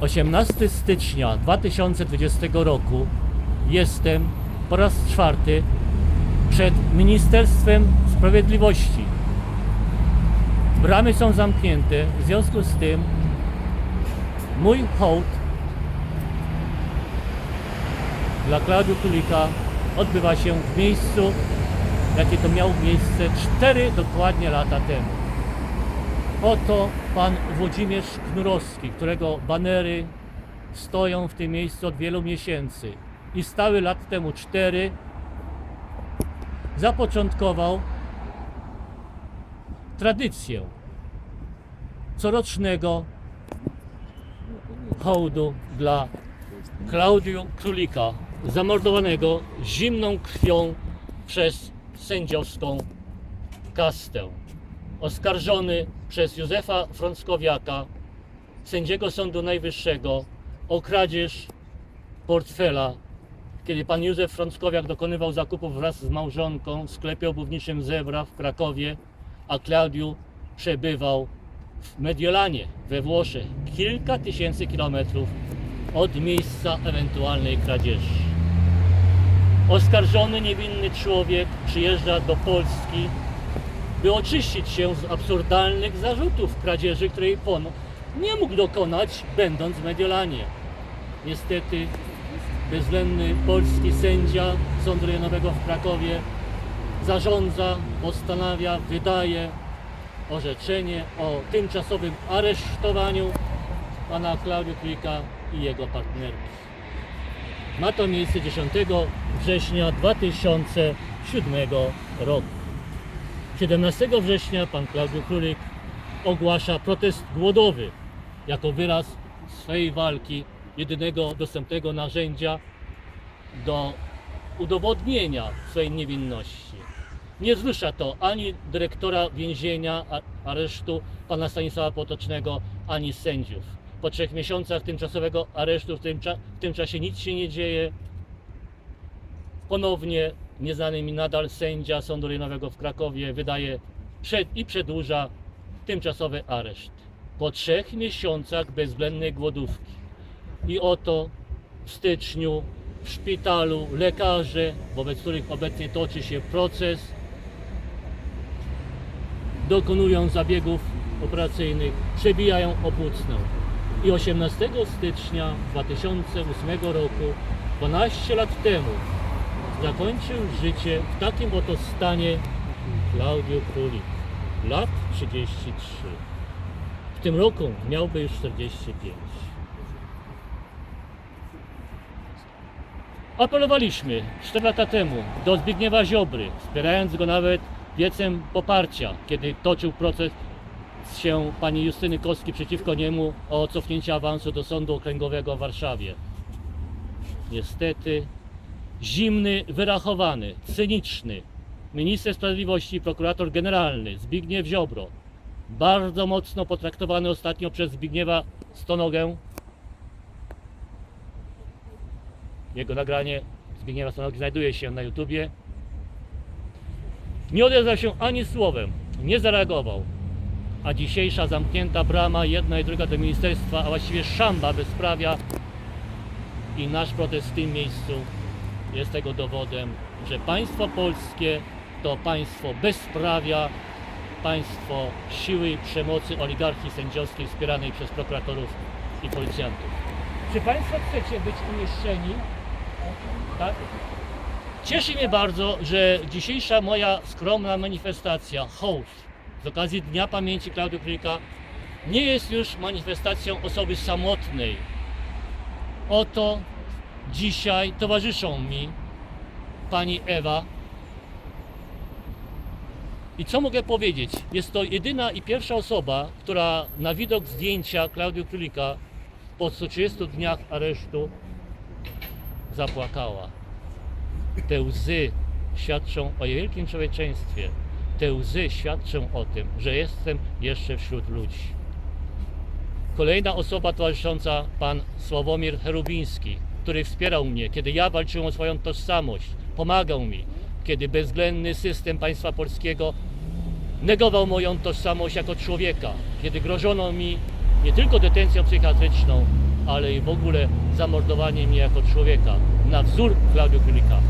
18 stycznia 2020 roku jestem po raz czwarty przed Ministerstwem Sprawiedliwości. Bramy są zamknięte, w związku z tym mój hołd dla Klaudiu Królika odbywa się w miejscu, jakie to miało miejsce 4 dokładnie lata temu. Oto pan Włodzimierz Knurowski, którego banery stoją w tym miejscu od wielu miesięcy i stały lat temu 4, zapoczątkował tradycję corocznego hołdu dla Klaudiu Królika, zamordowanego zimną krwią przez sędziowską kastę. Oskarżony przez Józefa Frąckowiaka, sędziego Sądu Najwyższego, o kradzież portfela, kiedy pan Józef Frąckowiak dokonywał zakupów wraz z małżonką w sklepie obuwniczym Zebra w Krakowie, a Klaudiu przebywał w Mediolanie we Włoszech, kilka tysięcy kilometrów od miejsca ewentualnej kradzieży. Oskarżony niewinny człowiek przyjeżdża do Polski, by oczyścić się z absurdalnych zarzutów kradzieży, której pon nie mógł dokonać, będąc w Mediolanie. Niestety bezwzględny polski sędzia Sądu Rejonowego w Krakowie zarządza, postanawia, wydaje orzeczenie o tymczasowym aresztowaniu pana Klaudiu Klika i jego partnerki. Ma to miejsce 10 września 2007 roku. 17 września pan Klaudiu Królik ogłasza protest głodowy jako wyraz swojej walki, jedynego dostępnego narzędzia do udowodnienia swojej niewinności. Nie wzrusza to ani dyrektora więzienia, aresztu pana Stanisława Potocznego, ani sędziów. Po trzech miesiącach tymczasowego aresztu w tym, w tym czasie nic się nie dzieje. Ponownie nieznany mi nadal sędzia Sądu Rejonowego w Krakowie wydaje przed, i przedłuża tymczasowy areszt. Po trzech miesiącach bezwzględnej głodówki. I oto w styczniu w szpitalu lekarze, wobec których obecnie toczy się proces, dokonują zabiegów operacyjnych, przebijają opłucną. I 18 stycznia 2008 roku, 12 lat temu, zakończył życie w takim oto stanie Klaudio Królik, lat 33. W tym roku miałby już 45. Apelowaliśmy 4 lata temu do Zbigniewa Ziobry, wspierając go nawet wiecem poparcia, kiedy toczył proces się pani Justyny Kostki przeciwko niemu o cofnięcie awansu do Sądu Okręgowego w Warszawie. Niestety zimny, wyrachowany, cyniczny minister sprawiedliwości i prokurator generalny Zbigniew Ziobro, bardzo mocno potraktowany ostatnio przez Zbigniewa Stonogę. Jego nagranie Zbigniewa Stonogi znajduje się na YouTubie. Nie odezwał się ani słowem, nie zareagował. A dzisiejsza zamknięta brama, jedna i druga do ministerstwa, a właściwie szamba bezprawia i nasz protest w tym miejscu jest tego dowodem, że państwo polskie to państwo bezprawia, państwo siły i przemocy oligarchii sędziowskiej wspieranej przez prokuratorów i policjantów. Czy Państwo chcecie być umieszczeni? Tak? Cieszy mnie bardzo, że dzisiejsza moja skromna manifestacja, hołd z okazji Dnia Pamięci Klaudia Królika nie jest już manifestacją osoby samotnej. Oto dzisiaj towarzyszą mi pani Ewa. I co mogę powiedzieć? Jest to jedyna i pierwsza osoba, która na widok zdjęcia Klaudiu Królika po 130 dniach aresztu zapłakała. Te łzy świadczą o jej wielkim człowieczeństwie. Te łzy świadczą o tym, że jestem jeszcze wśród ludzi. Kolejna osoba towarzysząca, pan Sławomir Cherubiński, który wspierał mnie, kiedy ja walczyłem o swoją tożsamość, pomagał mi, kiedy bezwzględny system państwa polskiego negował moją tożsamość jako człowieka, kiedy grożono mi nie tylko detencją psychiatryczną, ale i w ogóle zamordowanie mnie jako człowieka na wzór Klaudio Królika.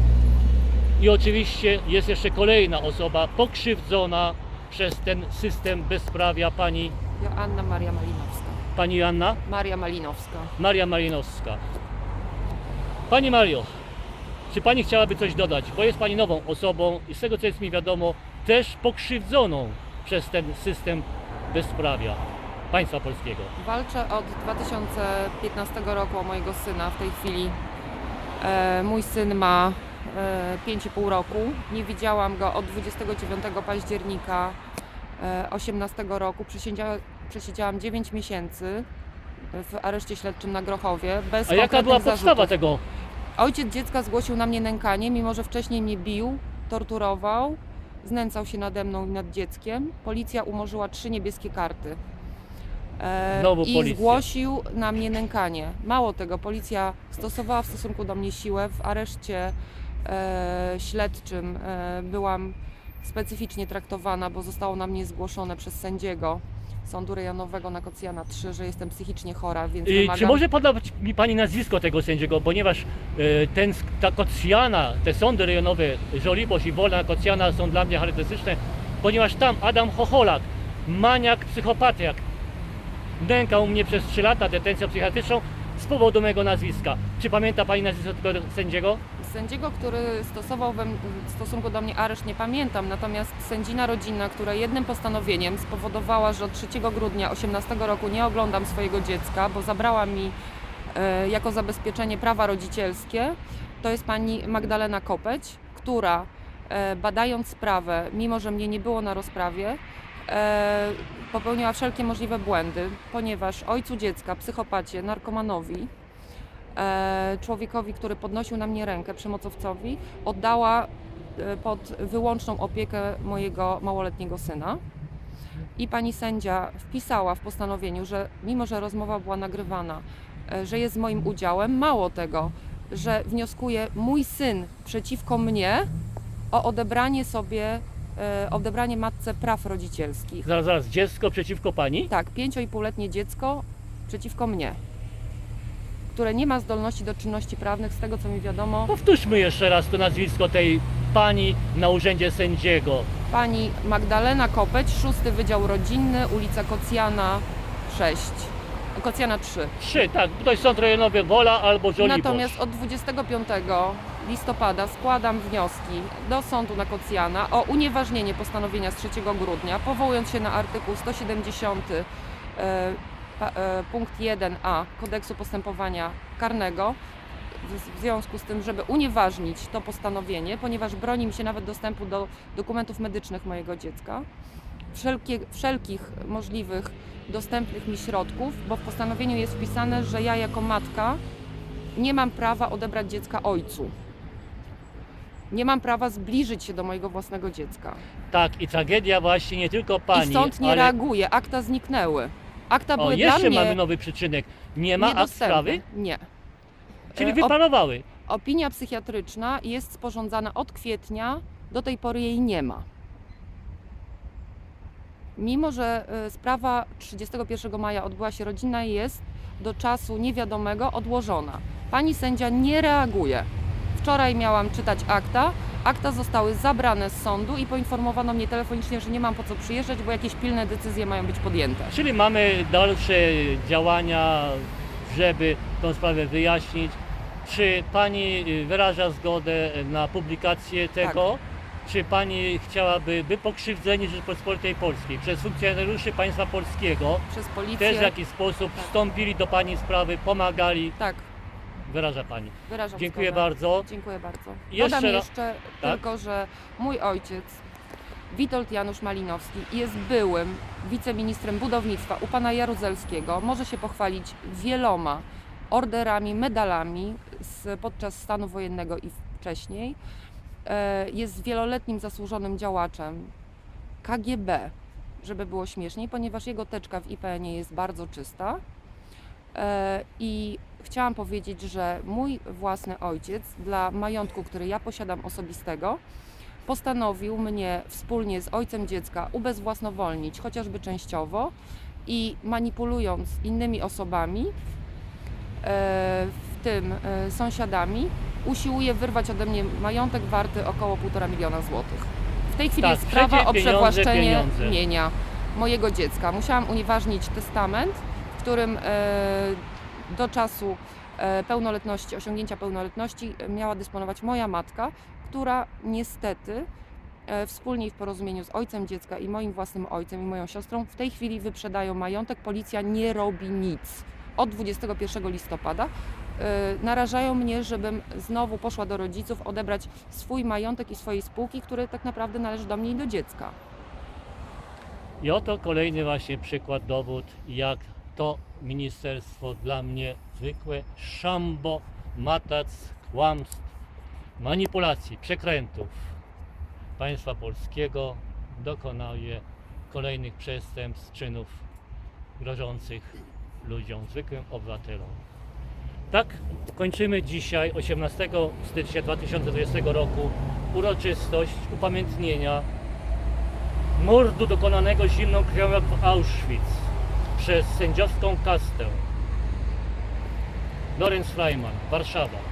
I oczywiście jest jeszcze kolejna osoba pokrzywdzona przez ten system bezprawia pani, Joanna Maria Malinowska. pani Joanna Maria Malinowska. Maria Malinowska. Pani Mario, czy Pani chciałaby coś dodać? Bo jest Pani nową osobą i z tego co jest mi wiadomo, też pokrzywdzoną przez ten system bezprawia państwa polskiego. Walczę od 2015 roku o mojego syna w tej chwili. E, mój syn ma e, 5,5 roku. Nie widziałam go od 29 października e, 18 roku. Przesiedziała, przesiedziałam 9 miesięcy w areszcie śledczym na Grochowie. Bez A jaka konkretnych była podstawa zarzutów. tego? Ojciec dziecka zgłosił na mnie nękanie, mimo że wcześniej mnie bił, torturował, znęcał się nade mną i nad dzieckiem. Policja umorzyła trzy niebieskie karty. E, Znowu I policja. zgłosił na mnie nękanie. Mało tego, policja stosowała w stosunku do mnie siłę. W areszcie e, śledczym e, byłam specyficznie traktowana, bo zostało na mnie zgłoszone przez sędziego Sądu Rejonowego na Kocjana 3, że jestem psychicznie chora, więc I wymagam... czy może podać mi Pani nazwisko tego sędziego, ponieważ e, ten, sk- ta Kocjana, te sądy rejonowe, Żoliborz i Wolna Kocjana są dla mnie charakterystyczne, ponieważ tam Adam Chocholak, maniak, psychopatiak, nękał mnie przez 3 lata detencją psychiatryczną z powodu mego nazwiska. Czy pamięta Pani nazwisko tego sędziego? Sędziego, który stosował we, w stosunku do mnie areszt nie pamiętam, natomiast sędzina rodzinna, która jednym postanowieniem spowodowała, że od 3 grudnia 18 roku nie oglądam swojego dziecka, bo zabrała mi e, jako zabezpieczenie prawa rodzicielskie, to jest pani Magdalena Kopeć, która e, badając sprawę, mimo że mnie nie było na rozprawie, e, popełniła wszelkie możliwe błędy, ponieważ ojcu dziecka, psychopacie, narkomanowi, e, człowiekowi, który podnosił na mnie rękę, przemocowcowi, oddała e, pod wyłączną opiekę mojego małoletniego syna. I pani sędzia wpisała w postanowieniu, że mimo, że rozmowa była nagrywana, że jest moim udziałem, mało tego, że wnioskuje mój syn przeciwko mnie o odebranie sobie, odebranie matce praw rodzicielskich. Zaraz, zaraz, dziecko przeciwko Pani? Tak, pięcio-i-półletnie dziecko przeciwko mnie, które nie ma zdolności do czynności prawnych, z tego co mi wiadomo. Powtórzmy jeszcze raz to nazwisko tej Pani na urzędzie sędziego. Pani Magdalena Kopeć, szósty Wydział Rodzinny, ulica Kocjana 6, Kocjana 3. Trzy, tak, tutaj sąd rejonowy Wola albo Żoliborz. Natomiast od 25 listopada składam wnioski do sądu na Kocjana o unieważnienie postanowienia z 3 grudnia, powołując się na artykuł 170 e, pa- e, punkt 1a kodeksu postępowania karnego w- w związku z tym, żeby unieważnić to postanowienie, ponieważ broni mi się nawet dostępu do dokumentów medycznych mojego dziecka, wszelkie, wszelkich możliwych dostępnych mi środków, bo w postanowieniu jest wpisane, że ja jako matka nie mam prawa odebrać dziecka ojcu. Nie mam prawa zbliżyć się do mojego własnego dziecka. Tak, i tragedia właśnie nie tylko Pani, I sąd nie ale... reaguje, akta zniknęły. Akta O, były dla jeszcze mnie mamy nowy przyczynek. Nie ma akt sprawy? Nie. Czyli E, wyparowały. Opinia psychiatryczna jest sporządzana od kwietnia, do tej pory jej nie ma. Mimo, że e, sprawa 31 maja odbyła się rodzinna, jest do czasu niewiadomego odłożona. Pani sędzia nie reaguje. Wczoraj miałam czytać akta. Akta zostały zabrane z sądu i poinformowano mnie telefonicznie, że nie mam po co przyjeżdżać, bo jakieś pilne decyzje mają być podjęte. Czyli mamy dalsze działania, żeby tą sprawę wyjaśnić. Czy Pani y, wyraża zgodę na publikację tego? Czy Pani chciałaby, by pokrzywdzeni Rzeczypospolitej Polskiej przez funkcjonariuszy państwa polskiego Przez policję. też w jakiś sposób Tak. wstąpili do Pani sprawy, pomagali? Tak, Wyraża Pani. wyrażam Dziękuję zgodę. bardzo. Dziękuję bardzo. Jeszcze Dodam jeszcze Tak? tylko, że mój ojciec, Witold Janusz Malinowski, jest byłym wiceministrem budownictwa u pana Jaruzelskiego. Może się pochwalić wieloma orderami, medalami z, podczas stanu wojennego i wcześniej. E, Jest wieloletnim zasłużonym działaczem KGB, żeby było śmieszniej, ponieważ jego teczka w IPN-ie jest bardzo czysta. E, I chciałam powiedzieć, że mój własny ojciec dla majątku, który ja posiadam osobistego, postanowił mnie wspólnie z ojcem dziecka ubezwłasnowolnić, chociażby częściowo, i manipulując innymi osobami, w tym e, sąsiadami, usiłuje wyrwać ode mnie majątek warty około 1,5 miliona złotych. W tej chwili Tak, jest sprawa o pieniądze, przewłaszczenie pieniądze. mienia mojego dziecka. Musiałam unieważnić testament, w którym e, do czasu e, pełnoletności, osiągnięcia pełnoletności e, miała dysponować moja matka, która niestety wspólnie i w porozumieniu z ojcem dziecka i moim własnym ojcem i moją siostrą w tej chwili wyprzedają majątek. Policja nie robi nic. Od 21 listopada narażają mnie, żebym znowu poszła do rodziców odebrać swój majątek i swojej spółki, który tak naprawdę należy do mnie i do dziecka. I oto kolejny właśnie przykład, dowód, jak to ministerstwo dla mnie zwykłe szambo, matac, kłamstw, manipulacji, przekrętów państwa polskiego dokonuje kolejnych przestępstw, czynów grożących ludziom, zwykłym obywatelom. Tak kończymy dzisiaj, 18 stycznia 2020 roku, uroczystość upamiętnienia mordu dokonanego zimną krwią w Auschwitz przez sędziowską kastę. Lorenz Freiman, Warszawa.